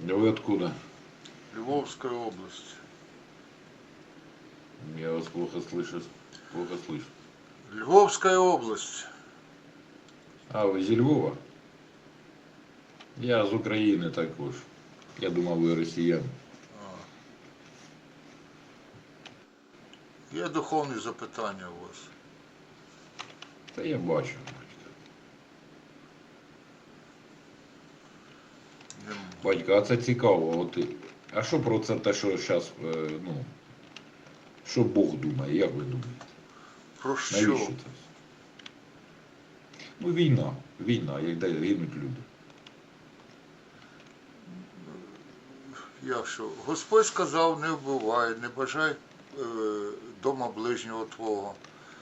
Да вы откуда? Львовская область. Я вас плохо слышу. Плохо слышу. Львовская область. А, ви зі Львова? Я з України також. Я думав, ви росіяни. Є духовні запитання у вас. Та я бачу. Батько, а це цікаво. От, а що про це те, що зараз, ну, що Бог думає, як ви думаєте? Про що? Навіщо це? Ну, війна. Війна, як де гинуть люди. Я що? Господь сказав, не вбивай, не бажай е, дома ближнього твого.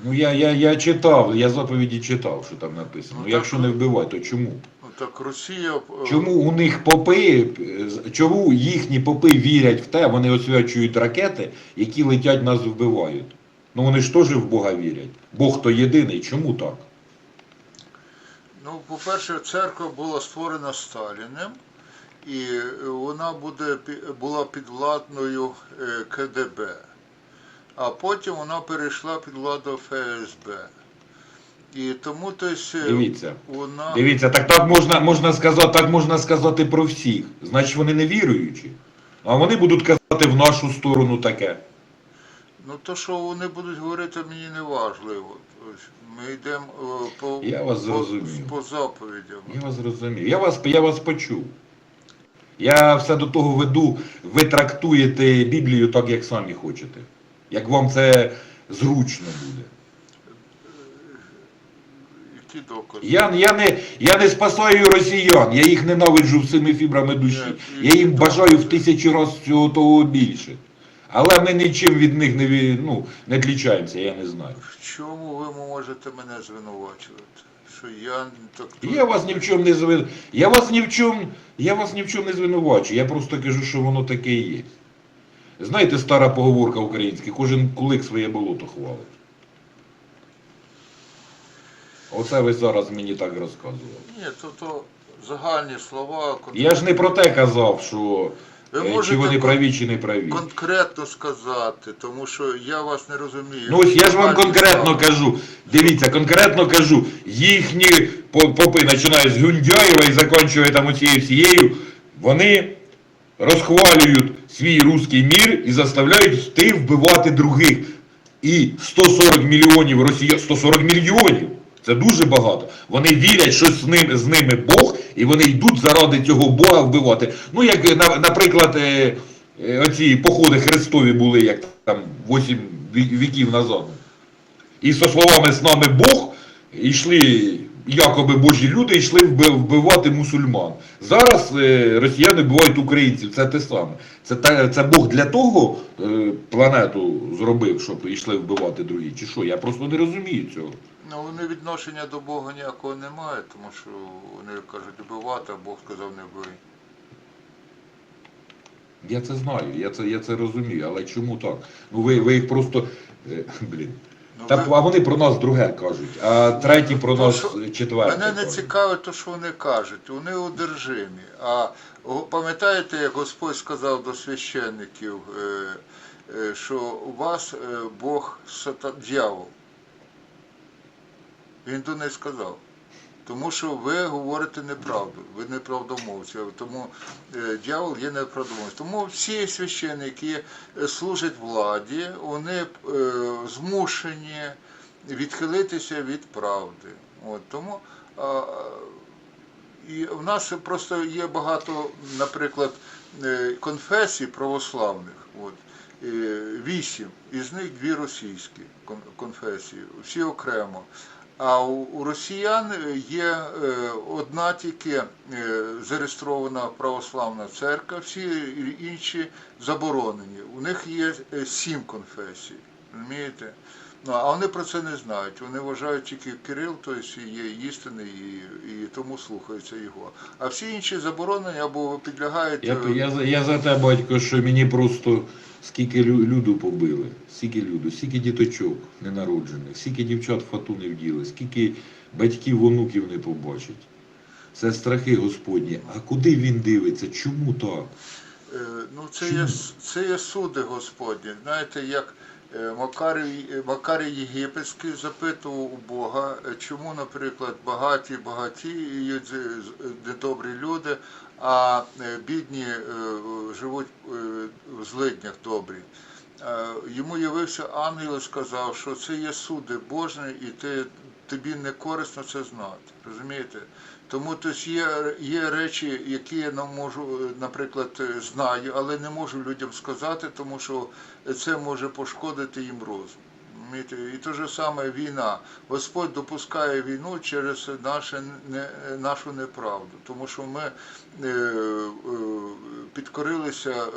Ну я, я, я читав, я заповіді читав, що там написано. Ну, Ну, так, якщо не вбивай, то чому? Так Росія. е, Чому у них попи, е, чому їхні попи вірять в те, вони освячують ракети, які летять нас вбивають? Ну вони ж теж в Бога вірять. Бог то єдиний, чому так? Ну, по-перше, церква була створена Сталіним, і вона буде, була підвладною е, КДБ. А потім вона перейшла під владу ФСБ. І тому тобто, Дивіться. вона. Дивіться, так так можна, можна сказати, так можна сказати про всіх. Значить, вони не віруючі. А вони будуть казати в нашу сторону таке. Ну то, що вони будуть говорити, мені не важливо. Ми йдемо е, по, Я вас по, по заповідям. Я вас зрозумів. Я вас, я вас почув. Я все до того веду, ви трактуєте Біблію так, як самі хочете. Як вам це зручно буде. Які докази? Я, я, не, я не спасаю росіян, я їх ненавиджу всіми фібрами душі. Ні, Я їм бажаю в ні. тисячу разів цього того більше. Але ми нічим від них не, ну, не відлічаємося, я не знаю. В чому ви можете мене звинувачувати? Що я так Я вас ні в чому не звин... Я вас ні в чому, я вас ні в чому не звинувачую. Я просто кажу, що воно таке і є. Знаєте, стара поговорка українська, кожен кулик своє болото хвалить. Оце ви зараз мені так розказували. Ні, то, то загальні слова. кон- Я ж не про те казав, що Ви е, чи вони праві, чи не праві. конкретно сказати, тому що я вас не розумію. Ну ось я ж вам Загальні конкретно слова. кажу. Дивіться, конкретно кажу, їхні по- попи, починають з Гундяєва і закінчує там оцією всією, вони розхвалюють свій руський мір і заставляють йти вбивати других. І 140 мільйонів росіян, 140 мільйонів. Це дуже багато. Вони вірять, що з ними, з ними Бог, і вони йдуть заради цього Бога вбивати. Ну, як, наприклад, е, е, оці походи Христові були, як там 8 віків назад. І со словами з нами Бог йшли якоби божі люди йшли вбивати мусульман. Зараз е, росіяни вбивають українців, це те саме. Це, це Бог для того планету зробив, щоб йшли вбивати другі. Чи що? Я просто не розумію цього. Ну, вони відношення до Бога ніякого не мають, тому що вони кажуть вбивати, а Бог сказав не вбий. Я це знаю, я це, я це розумію, але чому так? Ну ви, ви їх просто. е, Блін. Ну, Так, ви- а вони про нас друге кажуть, а треті про То, нас що- четверте. Мене не кажуть. цікавить те, що вони кажуть. Вони одержимі. А пам'ятаєте, як Господь сказав до священників, е, е, що у вас Бог сатан, дьявол. Він до них сказав. Тому що ви говорите неправду, ви неправдомовці, тому е, дьявол є неправдомовцем. Тому всі священники, які служать владі, вони е, змушені відхилитися від правди. От, тому а, і в нас просто є багато, наприклад, е, конфесій православних. От, вісім, із них дві російські конфесії, всі окремо. А у, росіян є е, одна тільки е, зареєстрована православна церква, всі інші заборонені. У них є е, сім конфесій. Розумієте? Ну, а вони про це не знають. Вони вважають тільки Кирил, тобто є істинний і, і тому слухаються його. А всі інші заборонені або підлягають. Я, е, я, за- я за те, батько, що мені просто скільки лю- люду побили, скільки люду, скільки діточок ненароджених, скільки дівчат в хату не вділи, скільки батьків онуків не побачать. Це страхи Господні. А куди він дивиться? Чому так? Е, Ну, це є, це є суди Господні. Знаєте, як Макарій, е, Макарій Єгипетський запитував у Бога, е, чому, наприклад, багаті багаті, недобрі люди, а е, бідні е, живуть е, в злиднях добрі. Е, Йому явився ангел і сказав, що це є суди Божі, і ти, тобі не корисно це знати. Розумієте? Тому тобто є, є речі, які я не можу, наприклад, знаю, але не можу людям сказати, тому що це може пошкодити їм розум. Розумієте? І те ж саме війна. Господь допускає війну через наше, не, нашу неправду, тому що ми е, е, підкорилися е,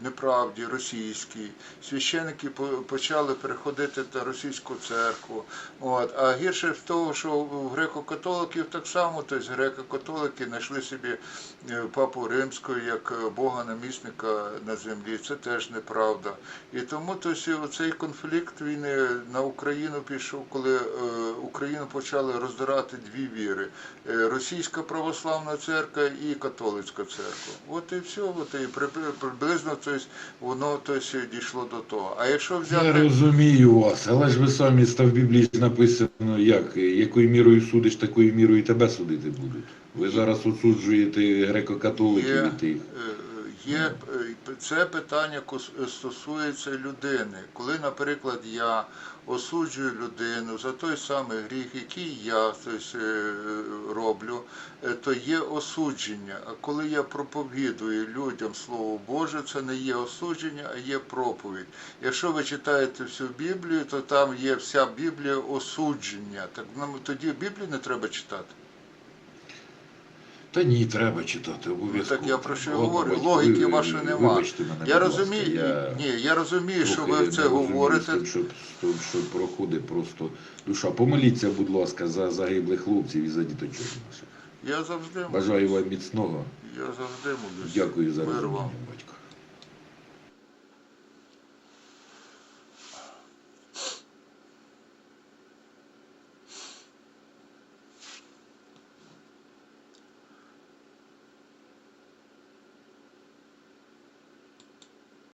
неправді російській. Священники по- почали переходити на російську церкву. От. А гірше в того, що в греко-католиків так само, тобто греко-католики знайшли собі е, папу римського як е, Бога намісника на землі. Це теж неправда. І тому тобто, цей конфлікт він на Україну пішов, коли е, Україну почали роздирати дві віри: Е, Російська православна церква і католицька церква. От і все, от і при- приблизно тобто, воно тобто, дійшло до того. А якщо Я взяти розумію вас, але ж ви самі та в Біблії написано, як, якою мірою судиш, такою мірою і тебе судити будуть. Ви зараз осуджуєте греко-католиків і тих. Є е, це питання стосується людини. Коли, наприклад, я осуджую людину за той самий гріх, який я тобто, е, роблю, е, то є осудження. А коли я проповідую людям Слово Боже, це не є осудження, а є проповідь. Якщо ви читаєте всю Біблію, то там є вся Біблія осудження. Так нам тоді Біблію не треба читати. Та ні, треба читати, обов'язково. Так я про що Ладно, говорю? Логіки ви- вашої нема. Вибачте мене, Я ласка, розумію, я ні, я розумію, що ви це говорите. Що, тим, що проходить просто душа. Помоліться, будь ласка, за загиблих хлопців і за діточок наших. Я завжди Бажаю вам міцного. я завжди молюсь. Дякую за Мир розуміння, батько.